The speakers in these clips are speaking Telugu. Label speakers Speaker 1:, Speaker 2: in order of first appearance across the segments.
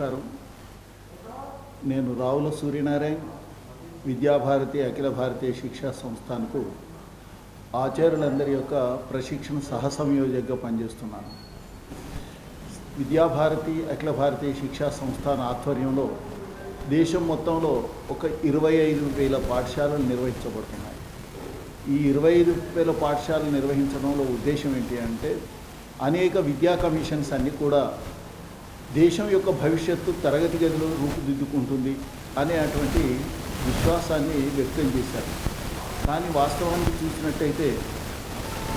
Speaker 1: నమస్కారం. నేను రావుల సూర్యనారాయణ్ విద్యాభారతి అఖిల భారతీయ శిక్షా సంస్థాన్కు ఆచార్యులందరి యొక్క ప్రశిక్షణ సహసంయోజకగా పనిచేస్తున్నాను. విద్యాభారతి అఖిల భారతీయ శిక్షా సంస్థాన ఆధ్వర్యంలో దేశం మొత్తంలో ఒక ఇరవై ఐదు వేల పాఠశాలలు నిర్వహించబడుతున్నాయి. ఈ ఇరవై ఐదు వేల పాఠశాలలు నిర్వహించడంలో ఉద్దేశం ఏంటి అంటే అనేక విద్యా కమిషన్స్ అన్నీ కూడా దేశం యొక్క భవిష్యత్తు తరగతి గదిలో రూపుదిద్దుకుంటుంది అనేటువంటి విశ్వాసాన్ని వ్యక్తం చేశారు. కానీ వాస్తవానికి చూసినట్టయితే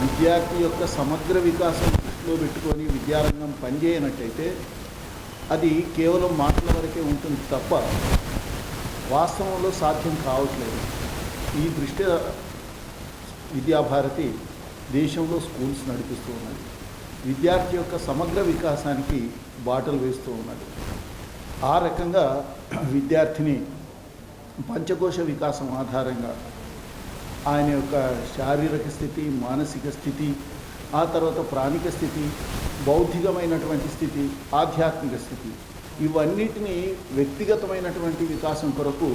Speaker 1: విద్యార్థి యొక్క సమగ్ర వికాసం దృష్టిలో పెట్టుకొని విద్యారంగం పనిచేయనట్టయితే అది కేవలం మాటల వరకే ఉంటుంది తప్ప వాస్తవంలో సాధ్యం కావట్లేదు. ఈ దృష్ట్యా విద్యాభారతి దేశంలో స్కూల్స్ నడిపిస్తూ ఉన్నది. విద్యార్థి యొక్క సమగ్ర వికాసానికి బాటలు వేస్తూ ఉన్నది ఆ రకంగా విద్యార్థిని పంచకోశ వికాసం ఆధారంగా ఆయన యొక్క శారీరక స్థితి మానసిక స్థితి ఆ తర్వాత ప్రాణిక స్థితి బౌద్ధికమైనటువంటి స్థితి ఆధ్యాత్మిక స్థితి ఇవన్నిటినీ వ్యక్తిగతమైనటువంటి వికాసం కొరకు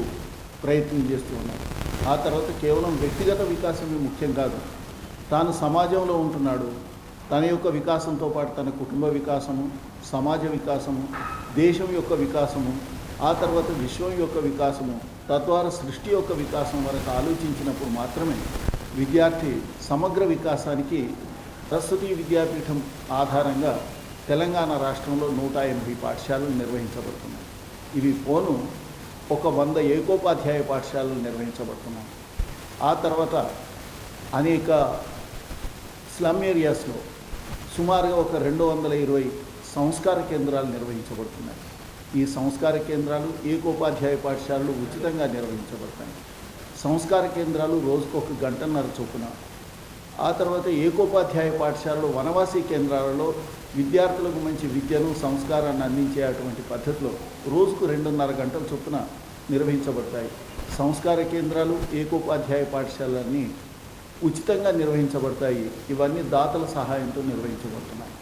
Speaker 1: ప్రయత్నం చేస్తూ ఉన్నారు ఆ తర్వాత కేవలం వ్యక్తిగత వికాసమే ముఖ్యం కాదు. తాను సమాజంలో ఉంటున్నాడు. తన యొక్క వికాసంతో పాటు తన కుటుంబ వికాసము సమాజ వికాసము దేశం యొక్క వికాసము ఆ తర్వాత విశ్వం యొక్క వికాసము తద్వారా సృష్టి యొక్క వికాసం వరకు ఆలోచించినప్పుడు మాత్రమే విద్యార్థి సమగ్ర వికాసానికి ప్రస్తుతి విద్యాపీఠం ఆధారంగా తెలంగాణ రాష్ట్రంలో నూట ఎనభై పాఠశాలలు నిర్వహించబడుతున్నాయి. ఇవి పోను ఒక వంద ఏకోపాధ్యాయ పాఠశాలలు నిర్వహించబడుతున్నాయి. ఆ తర్వాత అనేక స్లమ్ ఏరియాస్లో సుమారుగా ఒక రెండు వందల ఇరవై సంస్కార కేంద్రాలు నిర్వహించబడుతున్నాయి. ఈ సంస్కార కేంద్రాలు ఏకోపాధ్యాయ పాఠశాలలు ఉచితంగా నిర్వహించబడతాయి. సంస్కార కేంద్రాలు రోజుకు ఒక గంటన్నర చొప్పున. ఆ తర్వాత ఏకోపాధ్యాయ పాఠశాలలు వనవాసీ కేంద్రాలలో విద్యార్థులకు మంచి విద్యను సంస్కారాన్ని అందించే అటువంటి పద్ధతిలో రోజుకు రెండున్నర గంటల చొప్పున నిర్వహించబడతాయి. సంస్కార కేంద్రాలు ఏకోపాధ్యాయ పాఠశాలన్నీ ఉచితంగా నిర్వహించబడతాయి. ఇవన్నీ దాతల సహాయంతో నిర్వహించబడుతున్నాయి.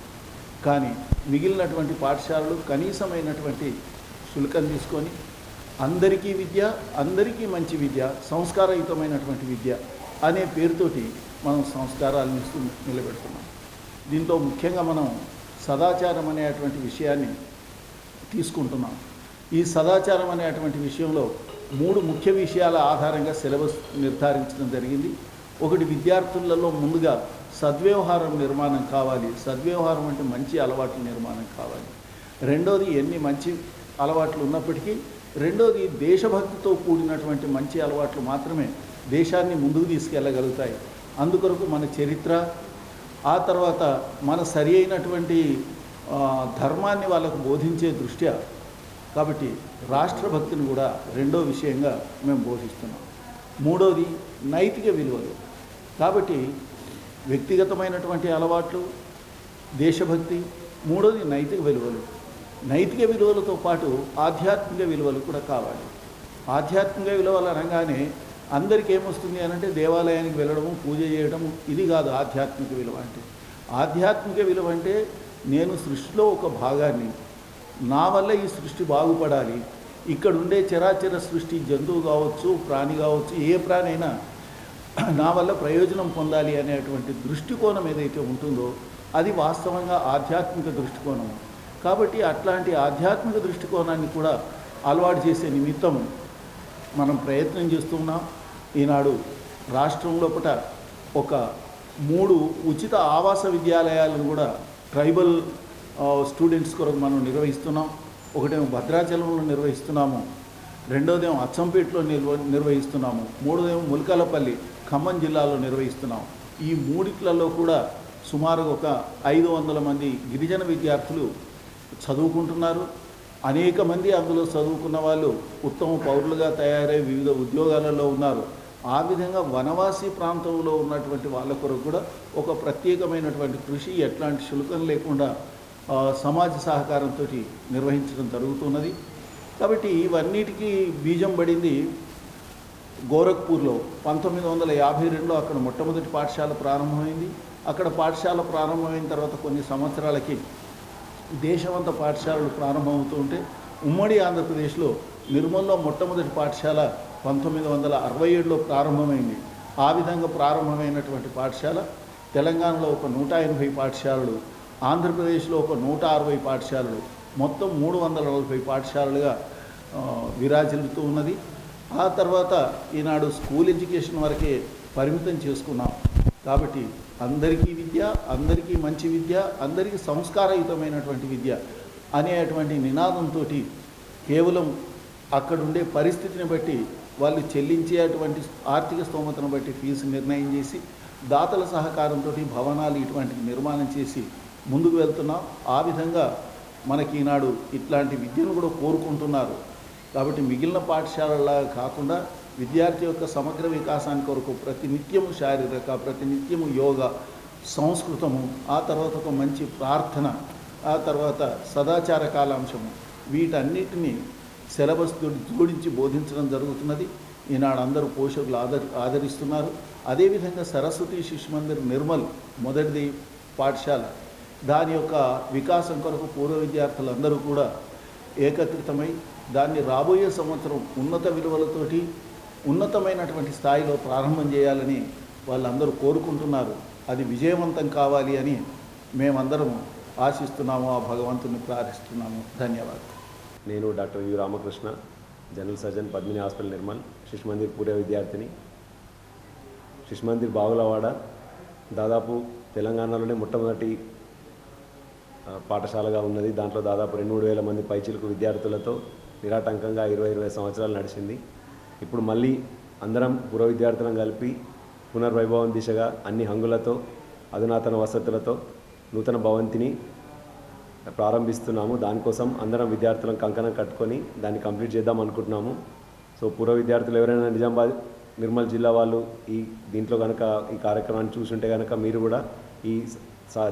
Speaker 1: కానీ మిగిలినటువంటి పాఠశాలలు కనీసమైనటువంటి శుల్కం తీసుకొని అందరికీ విద్య అందరికీ మంచి విద్య సంస్కారయుతమైనటువంటి విద్య అనే పేరుతోటి మనం సంస్కారాలను ఇస్తూ నిలబెడుతున్నాం. దీంతో ముఖ్యంగా మనం సదాచారం అనేటువంటి విషయాన్ని తీసుకుంటున్నాం. ఈ సదాచారం అనేటువంటి విషయంలో మూడు ముఖ్య విషయాల ఆధారంగా సిలబస్ నిర్ధారించడం జరిగింది. ఒకటి విద్యార్థులలో ముందుగా సద్వ్యవహారం నిర్మాణం కావాలి. సద్వ్యవహారం అంటే మంచి అలవాట్ల నిర్మాణం కావాలి. రెండోది ఎన్ని మంచి అలవాట్లు ఉన్నప్పటికీ రెండోది దేశభక్తితో కూడినటువంటి మంచి అలవాట్లు మాత్రమే దేశాన్ని ముందుకు తీసుకెళ్ళగలుగుతాయి. అందుకొరకు మన చరిత్ర ఆ తర్వాత మన సరి అయినటువంటి ధర్మాన్ని వాళ్ళకు బోధించే దృష్ట్యా కాబట్టి రాష్ట్రభక్తిని కూడా రెండో విషయంగా మేము బోధిస్తున్నాం. మూడోది నైతిక విలువలు. కాబట్టి వ్యక్తిగతమైనటువంటి అలవాట్లు దేశభక్తి మూడోది నైతిక విలువలు. నైతిక విలువలతో పాటు ఆధ్యాత్మిక విలువలు కూడా కావాలి. ఆధ్యాత్మిక విలువలు అనగానే అందరికీ ఏమొస్తుంది అని అంటే దేవాలయానికి వెళ్ళడము పూజ చేయడము ఇది కాదు ఆధ్యాత్మిక విలువ అంటే. ఆధ్యాత్మిక విలువ అంటే నేను సృష్టిలో ఒక భాగాన్ని నా వల్ల ఈ సృష్టి బాగుపడాలి ఇక్కడ ఉండే చరాచర సృష్టి జంతువు కావచ్చు ప్రాణి కావచ్చు ఏ ప్రాణి అయినా నా వల్ల ప్రయోజనం పొందాలి అనేటువంటి దృష్టికోణం ఏదైతే ఉంటుందో అది వాస్తవంగా ఆధ్యాత్మిక దృష్టికోణం. కాబట్టి అట్లాంటి ఆధ్యాత్మిక దృష్టికోణాన్ని కూడా అలవాటు చేసే నిమిత్తం మనం ప్రయత్నం చేస్తున్నాం ఈనాడు రాష్ట్రం లోపల ఒక మూడు ఉచిత ఆవాస విద్యాలయాలను కూడా ట్రైబల్ స్టూడెంట్స్ కొరకు మనం నిర్వహిస్తున్నాం. ఒకటేమో భద్రాచలంలో నిర్వహిస్తున్నాము. రెండోదేమో అచ్చంపేటలో నిర్వ నిర్వహిస్తున్నాము. మూడోదేమో ములకలపల్లి ఖమ్మం జిల్లాలో నిర్వహిస్తున్నాము. ఈ మూడిట్లలో కూడా సుమారు ఒక ఐదు వందల మంది గిరిజన విద్యార్థులు చదువుకుంటున్నారు. అనేక మంది అందులో చదువుకున్న వాళ్ళు ఉత్తమ పౌరులుగా తయారై వివిధ ఉద్యోగాలలో ఉన్నారు. ఆ విధంగా వనవాసి ప్రాంతంలో ఉన్నటువంటి వాళ్ళ కొరకు కూడా ఒక ప్రత్యేకమైనటువంటి కృషి ఎట్లాంటి శుల్కం లేకుండా సమాజ సహకారంతో నిర్వహించడం జరుగుతున్నది. కాబట్టి ఇవన్నిటికీ బీజం పడింది గోరఖ్పూర్లో. పంతొమ్మిది వందల యాభై రెండులో అక్కడ మొట్టమొదటి పాఠశాల ప్రారంభమైంది. అక్కడ పాఠశాల ప్రారంభమైన తర్వాత కొన్ని సంవత్సరాలకి దేశమంతా పాఠశాలలు ప్రారంభమవుతూ ఉంటే ఉమ్మడి ఆంధ్రప్రదేశ్లో నిర్మల్లో మొట్టమొదటి పాఠశాల పంతొమ్మిది వందల అరవై ఏడులో ప్రారంభమైంది. ఆ విధంగా ప్రారంభమైనటువంటి పాఠశాల తెలంగాణలో ఒక నూట ఎనభై పాఠశాలలు ఆంధ్రప్రదేశ్లో ఒక నూట అరవై పాఠశాలలు మొత్తం మూడు వందల నలభై పాఠశాలలుగా విరాజిల్లుతూ ఉన్నది. ఆ తర్వాత ఈనాడు స్కూల్ ఎడ్యుకేషన్ వరకే పరిమితం చేసుకున్నాం. కాబట్టి అందరికీ విద్య అందరికీ మంచి విద్య అందరికీ సంస్కారయుతమైనటువంటి విద్య అనేటువంటి నినాదంతో కేవలం అక్కడుండే పరిస్థితిని బట్టి వాళ్ళు చెల్లించేటువంటి ఆర్థిక స్తోమతను బట్టి ఫీజు నిర్ణయం చేసి దాతల సహకారంతో భవనాలు ఇటువంటి నిర్మాణం చేసి ముందుకు వెళ్తున్నాం. ఆ విధంగా మనకి ఈనాడు ఇట్లాంటి విద్యను కూడా కోరుకుంటున్నారు. కాబట్టి మిగిలిన పాఠశాలలాగా కాకుండా విద్యార్థి యొక్క సమగ్ర వికాసానికి కొరకు ప్రతినిత్యము శారీరక ప్రతినిత్యము యోగ సంస్కృతము ఆ తర్వాత ఒక మంచి ప్రార్థన ఆ తర్వాత సదాచార కాలాంశము వీటన్నిటినీ సిలబస్ జోడించి బోధించడం జరుగుతున్నది. ఈనాడు అందరూ పోషకులు ఆదరి ఆదరిస్తున్నారు. అదేవిధంగా సరస్వతి శిశు మందిర్ నిర్మల్ మొదటిది పాఠశాల. దాని యొక్క వికాసం కొరకు పూర్వ విద్యార్థులందరూ కూడా ఏకత్రితమై దాన్ని రాబోయే సంవత్సరం ఉన్నత విలువలతోటి ఉన్నతమైనటువంటి స్థాయిలో ప్రారంభం చేయాలని వాళ్ళందరూ కోరుకుంటున్నారు. అది విజయవంతం కావాలి అని మేమందరం ఆశిస్తున్నాము ఆ భగవంతుని ప్రార్థిస్తున్నాము. ధన్యవాదాలు.
Speaker 2: నేను doctor U Ramakrishna general surgeon Padmini hospital Nirmal Shishu Mandir పూర్వ విద్యార్థిని. శిశు మందిర్ బాగులవాడ దాదాపు తెలంగాణలోనే మొట్టమొదటి పాఠశాలగా ఉన్నది. దాంట్లో దాదాపు రెండు మూడు వేల మంది పైచిలకు విద్యార్థులతో నిరాటంకంగా ఇరవై ఇరవై సంవత్సరాలు నడిచింది. ఇప్పుడు మళ్ళీ అందరం పూర్వ విద్యార్థులను కలిపి పునర్వైభవం దిశగా అన్ని హంగులతో అధునాతన వసతులతో నూతన భవంతిని ప్రారంభిస్తున్నాము. దానికోసం అందరం విద్యార్థులను కంకణం కట్టుకొని దాన్ని కంప్లీట్ చేద్దాం అనుకుంటున్నాము. సో పూర్వ విద్యార్థులు ఎవరైనా నిజామాబాద్ నిర్మల్ జిల్లా వాళ్ళు ఈ దీంట్లో కనుక ఈ కార్యక్రమాన్ని చూసుంటే కనుక మీరు కూడా ఈ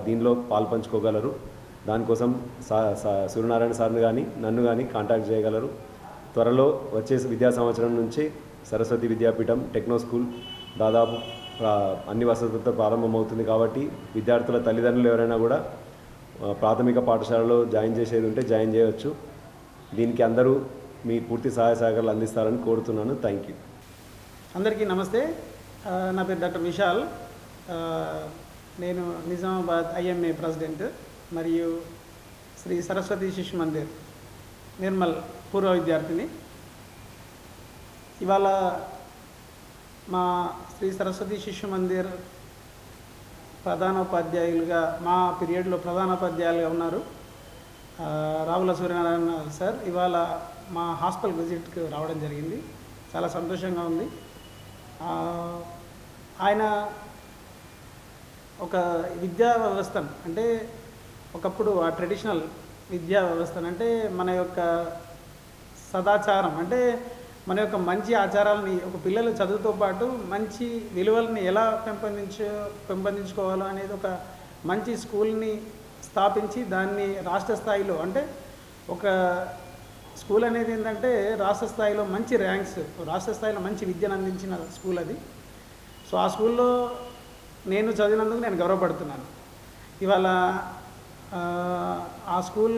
Speaker 2: దీనిలో పాల్పంచుకోగలరు. దానికోసం సా సూర్యనారాయణ సార్ని కానీ నన్ను కానీ కాంటాక్ట్ చేయగలరు. త్వరలో వచ్చే విద్యా సంవత్సరం నుంచి సరస్వతి విద్యాపీఠం టెక్నో స్కూల్ దాదాపు అన్ని వసతులతో ప్రారంభమవుతుంది కాబట్టి విద్యార్థుల తల్లిదండ్రులు ఎవరైనా కూడా ప్రాథమిక పాఠశాలలో జాయిన్ చేసేది ఉంటే జాయిన్ చేయవచ్చు దీనికి అందరూ మీ పూర్తి సహాయ సహకారాలు అందిస్తారని కోరుతున్నాను. Thank you.
Speaker 3: అందరికీ నమస్తే. నా పేరు డాక్టర్ విశాల్. నేను నిజామాబాద్ ఐఎంఏ ప్రెసిడెంట్. మరియు శ్రీ సరస్వతి శిశు మందిర్ నిర్మల్ పూర్వ విద్యార్థిని. ఇవాళ మా శ్రీ సరస్వతి శిశు మందిర్ ప్రధానోపాధ్యాయులుగా మా పీరియడ్లో ప్రధానోపాధ్యాయులుగా ఉన్నారు. రావుల సూర్యనారాయణ సార్ ఇవాళ మా హాస్టల్ విజిట్కి రావడం జరిగింది. చాలా సంతోషంగా ఉంది. ఆయన ఒక విద్యా వ్యవస్థను అంటే ఒకప్పుడు ఆ ట్రెడిషనల్ విద్యా వ్యవస్థను అంటే మన యొక్క సదాచారం అంటే మన యొక్క మంచి ఆచారాలని ఒక పిల్లలు చదువుతో పాటు మంచి విలువలని ఎలా పెంపొందించో పెంపొందించుకోవాలో అనేది ఒక మంచి స్కూల్ని స్థాపించి దాన్ని రాష్ట్ర స్థాయిలో అంటే ఒక స్కూల్ అనేది ఏంటంటే రాష్ట్ర స్థాయిలో మంచి ర్యాంక్స్ రాష్ట్ర స్థాయిలో మంచి విద్యను అందించిన స్కూల్ అది. సో ఆ స్కూల్లో నేను చదివినందుకు నేను గర్వపడుతున్నాను. ఇవాళ ఆ, స్కూల్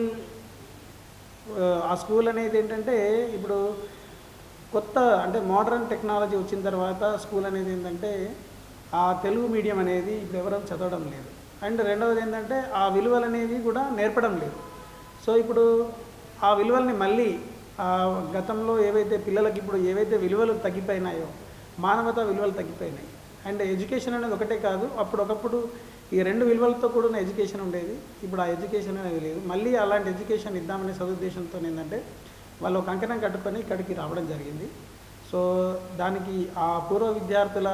Speaker 3: ఆ, స్కూల్ అనేది ఏంటంటే ఇప్పుడు కొత్త అంటే మోడర్న్ టెక్నాలజీ వచ్చిన తర్వాత స్కూల్ అనేది ఏంటంటే ఆ తెలుగు మీడియం అనేది ఇప్పుడు ఎవరూ చదవడం లేదు. అండ్ రెండవది ఏంటంటే ఆ విలువలు అనేవి కూడా నేర్పడం లేదు. సో ఇప్పుడు ఆ విలువల్ని మళ్ళీ ఆ గతంలో ఏవైతే పిల్లలకి ఇప్పుడు ఏవైతే విలువలు తగ్గిపోయినాయో మానవతా విలువలు తగ్గిపోయినాయి. అండ్ ఎడ్యుకేషన్ అనేది ఒకటే కాదు అప్పుడు ఒకప్పుడు ఈ రెండు విలువలతో కూడిన ఎడ్యుకేషన్ ఉండేది. ఇప్పుడు ఆ ఎడ్యుకేషన్ అనేది లేదు. మళ్ళీ అలాంటి ఎడ్యుకేషన్ ఇద్దామనే సదుద్దేశంతో ఏంటంటే వాళ్ళు ఒక అంకణం కట్టుకొని ఇక్కడికి రావడం జరిగింది. సో దానికి ఆ పూర్వ విద్యార్థుల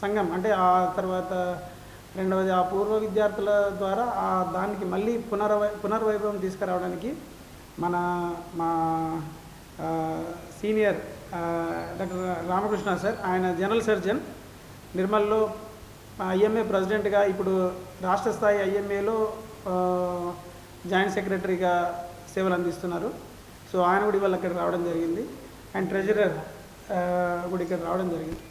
Speaker 3: సంఘం అంటే ఆ తర్వాత రెండవది ఆ పూర్వ విద్యార్థుల ద్వారా ఆ దానికి మళ్ళీ పునర్వై పునర్వైభవం తీసుకురావడానికి మన మా సీనియర్ డాక్టర్ రామకృష్ణ సార్ ఆయన జనరల్ సర్జన్ నిర్మల్లో ఐఎంఏ ప్రెసిడెంట్గా ఇప్పుడు రాష్ట్ర స్థాయి ఐఎంఏలో జాయింట్ సెక్రటరీగా సేవలు అందిస్తున్నారు. సో ఆయన కూడా ఇవాళ ఇక్కడ రావడం జరిగింది. అండ్ ట్రెజరర్ కూడా ఇక్కడ రావడం జరిగింది.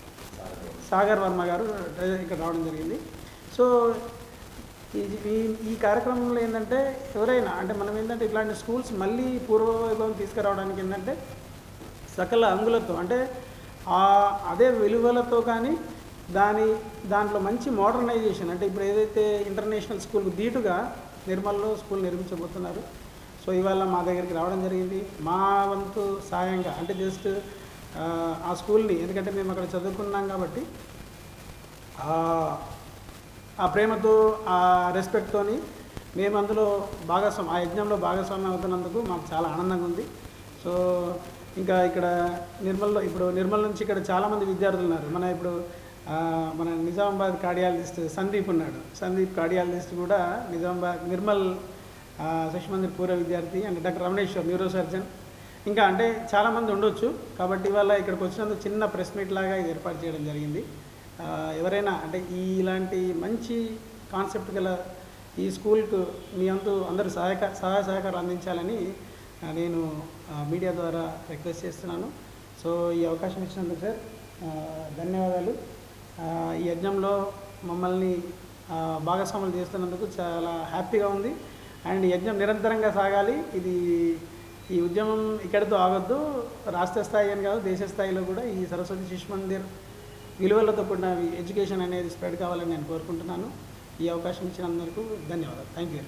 Speaker 3: సాగర్ వర్మ గారు ట్రెజరర్ ఇక్కడ రావడం జరిగింది. సో ఈ ఈ కార్యక్రమంలో ఏంటంటే ఎవరైనా అంటే మనం ఏంటంటే ఇట్లాంటి స్కూల్స్ మళ్ళీ పూర్వవైభవం తీసుకురావడానికి ఏంటంటే సకల అంగులతో అంటే అదే విలువలతో కానీ దాని దాంట్లో మంచి మోడర్నైజేషన్ అంటే ఇప్పుడు ఏదైతే ఇంటర్నేషనల్ స్కూల్కి ధీటుగా నిర్మల్లో స్కూల్ నిర్మించబోతున్నారు. సో ఇవాళ మా దగ్గరికి రావడం జరిగింది. మా వంతు సాయంగా అంటే జస్ట్ ఆ స్కూల్ని ఎందుకంటే మేము అక్కడ చదువుకున్నాం కాబట్టి ఆ- ప్రేమతో ఆ రెస్పెక్ట్తోని మేము అందులో భాగస్వామి ఆ యజ్ఞంలో భాగస్వామ్యం అవుతున్నందుకు మాకు చాలా ఆనందంగా ఉంది. సో ఇంకా ఇక్కడ నిర్మల్లో ఇప్పుడు నిర్మల్ నుంచి ఇక్కడ చాలామంది విద్యార్థులు ఉన్నారు మన ఇప్పుడు మన నిజామాబాద్ కార్డియాలజిస్ట్ సందీప్ ఉన్నాడు. సందీప్ కార్డియాలజిస్ట్ కూడా నిజామాబాద్ నిర్మల్ శశిమందిర్ పూర్వ విద్యార్థి and doctor Ramaneshwar neuro surgeon ఇంకా అంటే చాలామంది ఉండొచ్చు కాబట్టి ఇవాళ ఇక్కడికి వచ్చినందుకు చిన్న ప్రెస్ మీట్ లాగా ఇది ఏర్పాటు చేయడం జరిగింది. ఎవరైనా అంటే ఈ ఇలాంటి మంచి కాన్సెప్ట్ గల ఈ స్కూల్కు మీ అంతు అందరూ సహాయక సహాయ సహకారం అందించాలని నేను మీడియా ద్వారా రిక్వెస్ట్ చేస్తున్నాను. సో ఈ అవకాశం ఇచ్చినందుకు సార్ ధన్యవాదాలు. ఈ యజ్ఞంలో మమ్మల్ని భాగస్వాములు చేస్తున్నందుకు చాలా హ్యాపీగా ఉంది. అండ్ యజ్ఞం నిరంతరంగా సాగాలి. ఇది ఈ ఉద్యమం ఇక్కడితో ఆగొద్దు. రాష్ట్ర స్థాయి అని కాదు దేశ స్థాయిలో కూడా ఈ సరస్వతి శిశు మందిర్ విలువలతో కూడిన ఎడ్యుకేషన్ అనేది స్ప్రెడ్ కావాలని నేను కోరుకుంటున్నాను. ఈ అవకాశం ఇచ్చినందుకు ధన్యవాదాలు. Thank you